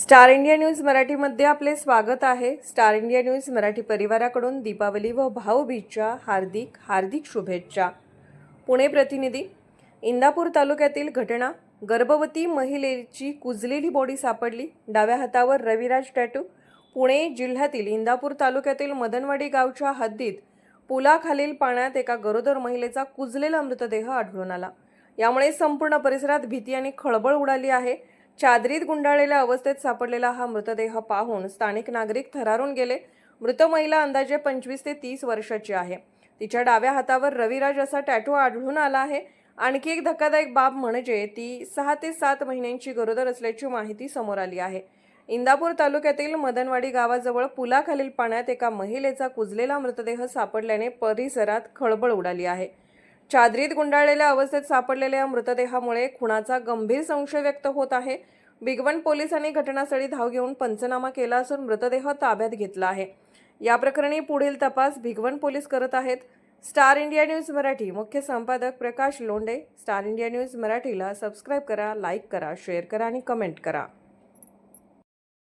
Star India news मराठीमध्ये आपले स्वागत आहे. स्टार इंडिया न्यूज मराठी परिवाराकडून दीपावली व भाऊबीजच्या हार्दिक हार्दिक शुभेच्छा. पुणे प्रतिनिधी इंदापूर तालुक्यातील घटना गर्भवती महिलेची कुजलेली बॉडी सापडली. डाव्या हातावर रविराज टॅटू. पुणे जिल्ह्यातील इंदापूर तालुक्यातील मदनवाडी गावच्या हद्दीत पुलाखालील पाण्यात एका गरोदर महिलेचा कुजलेला मृतदेह आढळून आला. यामुळे संपूर्ण परिसरात भीती आणि खळबळ उडाली आहे. चादरीत गुंडाळलेल्या अवस्थेत सापडलेला हा मृतदेह पाहून स्थानिक नागरिक थरारून गेले. मृत महिला अंदाजे पंचवीस ते तीस वर्षाची आहे. तिच्या डाव्या हातावर रविराज असा टॅटू आढळून आला आहे. आणखी एक धक्कादायक बाब म्हणजे ती सहा ते सात महिन्यांची गरोदर असल्याची माहिती समोर आली आहे. इंदापूर तालुक्यातील मदनवाडी गावाजवळ पुलाखालील पाण्यात एका महिलेचा कुजलेला मृतदेह सापडल्याने परिसरात खळबळ उडाली आहे. चादरीत गुंडाळलेल्या अवस्थेत सापडलेल्या या मृतदेहामुळे खुणाचा गंभीर संशय व्यक्त होत आहे. बिगवन पोलिसांनी घटनास्थळी धाव घेऊन पंचनामा केला असून मृतदेह ताब्यात घेतला आहे. या प्रकरणी पुढील तपास भिगवण पोलीस करत आहेत. स्टार इंडिया न्यूज मराठी मुख्य संपादक Prakash Londe star India news मराठीला सबस्क्राईब करा लाईक करा शेअर करा आणि कमेंट करा.